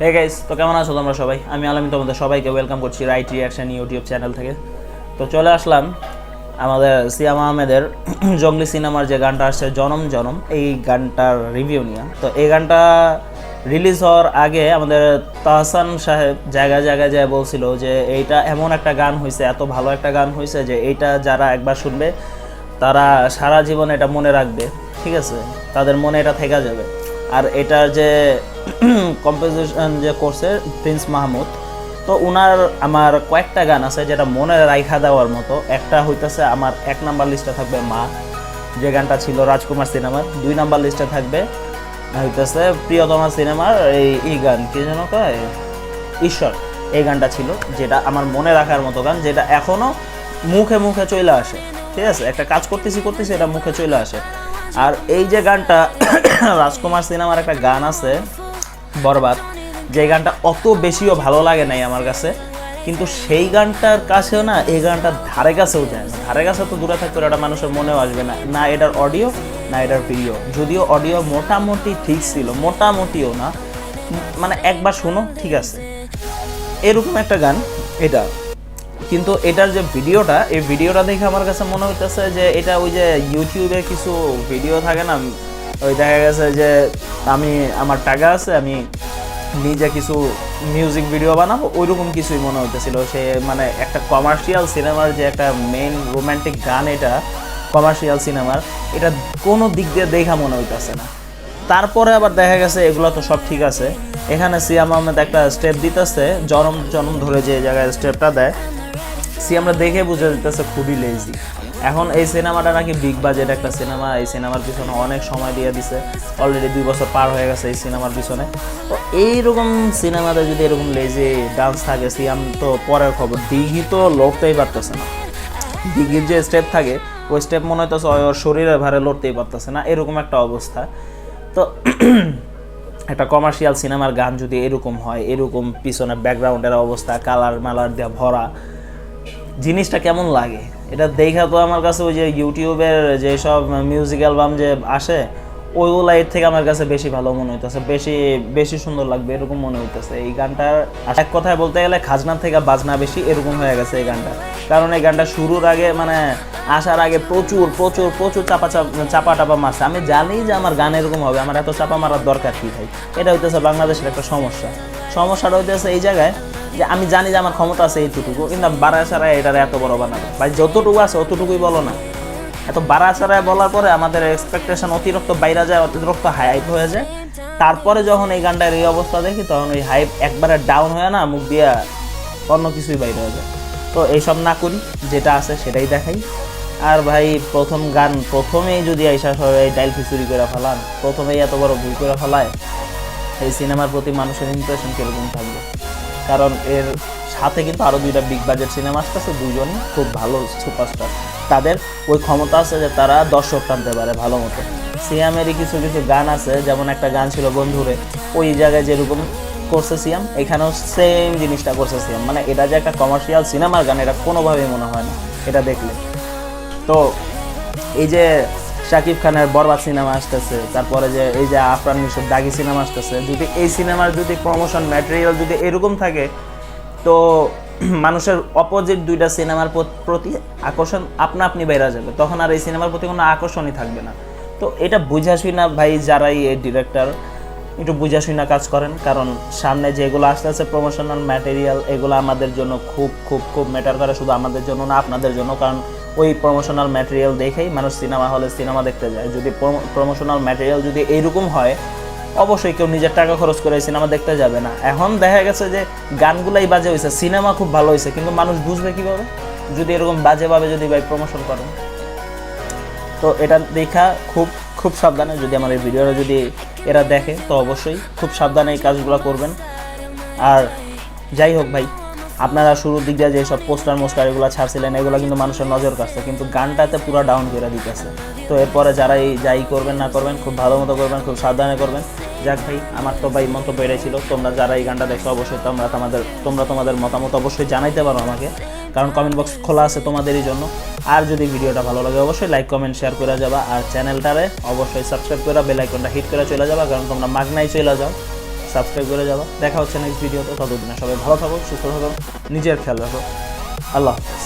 Hey guys তো কেমন আছো তোমরা সবাই? আমি আলামিন তোমাদের সবাইকে ওয়েলকাম করছি রাইট রিয়াকশন ইউটিউব চ্যানেল থেকে। তো চলে আসলাম আমাদের সিয়াম আহমেদের জঙ্গলি সিনেমার যে গানটা আসছে, জনম জনম, এই গানটার রিভিউ নিয়ে। তো এই গানটা রিলিজ হওয়ার আগে আমাদের তাহসান সাহেব জায়গায় জায়গায় যায় বলছিল যে, এইটা এমন একটা গান হয়েছে এত ভালো একটা গান হয়েছে যে, এইটা যারা একবার শুনবে, তারা সারা জীবন এটা মনে রাখবে। ঠিক আছে? তাদের মনে এটা থেকে যাবে। আর এটার যে কম্পোজিশন যে করছে প্রিন্স মাহমুদ, তো উনার আমার কয়েকটা গান আছে যেটা মনে রাইখা দেওয়ার মতো। একটা হইতেছে আমার এক নাম্বার লিস্টে থাকবে মা, যে গানটা ছিল রাজকুমার সিনেমার। দুই নাম্বার লিস্টে থাকবে হইতেছে প্রিয়তমা সিনেমার এই এই গান, কি যেন কয়? ঈশ্বর, এই গানটা ছিল, যেটা আমার মনে রাখার মতো গান, যেটা এখনও মুখে মুখে চলে আসে। ঠিক আছে? একটা কাজ করতেছি করতেছি, এটা মুখে চলে আসে। আর এই যে গানটা রাজকুমার সিনেমার একটা গান আছে বরবাদ। যে গানটা অত বেশিও ভালো লাগে নাই আমার কাছে, কিন্তু সেই গানটার কাছেও না, এই গানটা ধারে কাছেও যায় না। ধারে কাছে তো দূরে থাকতে এটা মানুষের মনেও আসবে না না এটার অডিও, না এটার ভিডিও। যদিও অডিও মোটামুটি ঠিক ছিল, মোটামুটিও না। মানে একবার শোনো, ঠিক আছে। এরকম একটা গান, এটা। কিন্তু এটার যে ভিডিওটা, এই ভিডিওটা দেখে আমার কাছে মনে হইতেছে যে এটা ওই যে ইউটিউবে কিছু ভিডিও থাকে না ওই দেখা গেছে যে আমি, আমার টাকা আছে, আমি নিজে কিছু মিউজিক ভিডিও বানাবো, ওইরকম কিছুই মনে হইতেছিল। সে মানে একটা কমার্শিয়াল সিনেমার যে একটা মেইন রোমান্টিক গান এটা কমার্শিয়াল সিনেমার এটা কোনো দিক দিয়ে দেখা মনে হইতেছে না। তারপরে আবার দেখা গেছে, এগুলো তো সব ঠিক আছে। এখানে সিয়াম আহমেদ একটা স্টেপ দিতেছে জনম জনম ধরে যে জায়গায় স্টেপটা দেয়। সিয়ামরা দেখে বুঝে দিতেছে খুবই লেজি এখন এই সিনেমাটা নাকি বিগ বাজেট একটা সিনেমা এই সিনেমার পিছনে অনেক সময় দিয়ে দিছে। অলরেডি দুই বছর পার হয়ে গেছে এই সিনেমার পিছনে। তো এইরকম সিনেমাতে যদি এরকম লেজি ডান্স থাকে সিয়াম তো পরের খবর দিঘি তো লড়তেই পারতেছে না। দিঘির যে স্টেপ থাকে, ওই স্টেপ মনে হইতেছে ওর শরীরের ভারে লড়তেই পারতেছে না, এরকম একটা অবস্থা। তো একটা কমার্শিয়াল সিনেমার গান যদি এরকম হয়, এরকম পিছনে ব্যাকগ্রাউন্ডের অবস্থা কালার মালার দিয়ে ভরা জিনিসটা কেমন লাগে? এটা দেখা তো আমার কাছে ওই যে ইউটিউবের যেসব মিউজিক অ্যালবাম যে আসে, ওইগুলো এর থেকে আমার কাছে বেশি ভালো মনে হইতেছে। বেশি বেশি সুন্দর লাগবে এরকম মনে হইতেছে। এই গানটার এক কথায় বলতে গেলে খাজনা থেকে বাজনা বেশি এরকম হয়ে গেছে এই গানটা। কারণ এই গানটা শুরুর আগে মানে আসার আগে প্রচুর প্রচুর প্রচুর চাপা চাপ, চাপা টাপা মারছে। আমি জানি যে আমার গান এরকম হবে, আমার এত চাপা মারার দরকার কি ভাই? এটা হইতেছে বাংলাদেশের একটা সমস্যা। সমস্যাটা হইতেছে এই জায়গায় যে আমি জানি যে আমার ক্ষমতা আছে এইটুকু কিন্তু বাড়া সারায় এটার এত বড় বানাবো। ভাই, যতটুকু আছে অতটুকুই বলো না। এত বাড়া সারায় বলার পরে আমাদের এক্সপেকটেশন অতিরিক্ত বাইরে যায়, অতিরিক্ত হাইপ হয়ে যায়। তারপরে যখন এই গানটার এই অবস্থা দেখি, তখন ওই হাইপ একবারে ডাউন হয়ে না, মুখ দিয়া অন্য কিছুই বাইরে হয়ে যায়। তো এইসব না করি, যেটা আছে সেটাই দেখাই। আর ভাই, প্রথম গান প্রথমেই যদি আইসা সবাই ডাইল খিচুড়ি করে ফেলান, প্রথমেই এত বড় ভুল করে ফেলায়, এই সিনেমার প্রতি মানুষের ইমপ্রেশন কীরকম থাকবে? কারণ এর সাথে কিন্তু আরও দুইটা বিগ বাজেট সিনেমা আসতেছে দুজনই খুব ভালো সুপারস্টার তাদের ওই ক্ষমতা আছে যে তারা দর্শক টানতে পারে ভালো মতো। সিয়ামেরই কিছু কিছু গান আছে, যেমন একটা গান ছিল, বন্ধুরে ওই জায়গায় যেরকম করছে সিয়াম, এখানেও সেম জিনিসটা করছে সিয়াম। মানে এটা যে একটা কমার্শিয়াল সিনেমার গান, এটা কোনোভাবেই মনে হয় না, এটা দেখলে। তো এই যে শাকিব খানের বরবাদ সিনেমা আসতেছে, তারপরে যে এই যে আফরান মিশর দাগি সিনেমা আসতেছে, যদি এই সিনেমার যদি প্রমোশন ম্যাটেরিয়াল যদি এরকম থাকে, তো মানুষের অপোজিট দুইটা সিনেমার প্রতি আকর্ষণ আপনা আপনি বেড়ে যাবে। তখন আর এই সিনেমার প্রতি কোনো আকর্ষণই থাকবে না। তো এটা বুঝাশুই না ভাই যারাই এই ডিরেক্টর একটু বুঝাশুই না কাজ করেন, কারণ সামনে যেগুলো আসতে আছে প্রমোশনাল ম্যাটেরিয়াল এগুলো আমাদের জন্য খুব খুব খুব ম্যাটার করে, শুধু আমাদের জন্য না, আপনাদের জন্য, কারণ ওই প্রমোশনাল ম্যাটেরিয়াল দেখেই মানুষ সিনেমা হলে সিনেমা দেখতে যায়। যদি প্রমোশনাল ম্যাটেরিয়াল যদি এইরকম হয়, অবশ্যই কেউ নিজের টাকা খরচ করে সিনেমা দেখতে যাবে না। এখন দেখা গেছে যে গানগুলাই বাজে হয়েছে সিনেমা খুব ভালো হয়েছে কিন্তু মানুষ বুঝবে কীভাবে? যদি এরকম বাজেভাবে যদি ভাই প্রমোশন করেন তো এটা দেখা খুব খুব সাবধানে যদি আমার এই ভিডিওটা যদি এরা দেখে, তো অবশ্যই খুব সাবধানে এই কাজগুলো করবেন। আর যাই হোক ভাই আপনারা শুরুর দিক দিয়ে যেসব পোস্টার মোস্টার এগুলো ছাড়ছিলেন, এগুলো কিন্তু মানুষের নজর কাছে কিন্তু গানটাতে পুরো ডাউন করে দিতেছে। তো এরপরে যারা এই যাই করবেন না করবেন, খুব ভালো মতো করবেন, খুব সাবধানে করবেন। যাক ভাই, আমার তো ভাই মন্তব্য এটাই ছিল, তোমরা যারা এই গানটা দেখছ অবশ্যই তোমরা তোমাদের তোমরা তোমাদের মতামত অবশ্যই জানাইতে পারো আমাকে, কারণ কমেন্ট বক্স খোলা আছে তোমাদেরই জন্য। আর যদি ভিডিওটা ভালো লাগে অবশ্যই লাইক কমেন্ট শেয়ার করে যাবা, আর চ্যানেলটারে অবশ্যই সাবস্ক্রাইব করে বেল আইকনটা হিট করে চলে যাবা, কারণ তোমরা মাগনাই চলে যাও। সাবস্ক্রাইব করে যাব। দেখা হচ্ছে নেক্সট ভিডিওতে ততদিনে সবাই ভালো থাকো, সুস্থ থাকো, নিজের খেয়াল রাখো। আল্লাহ হাফেজ।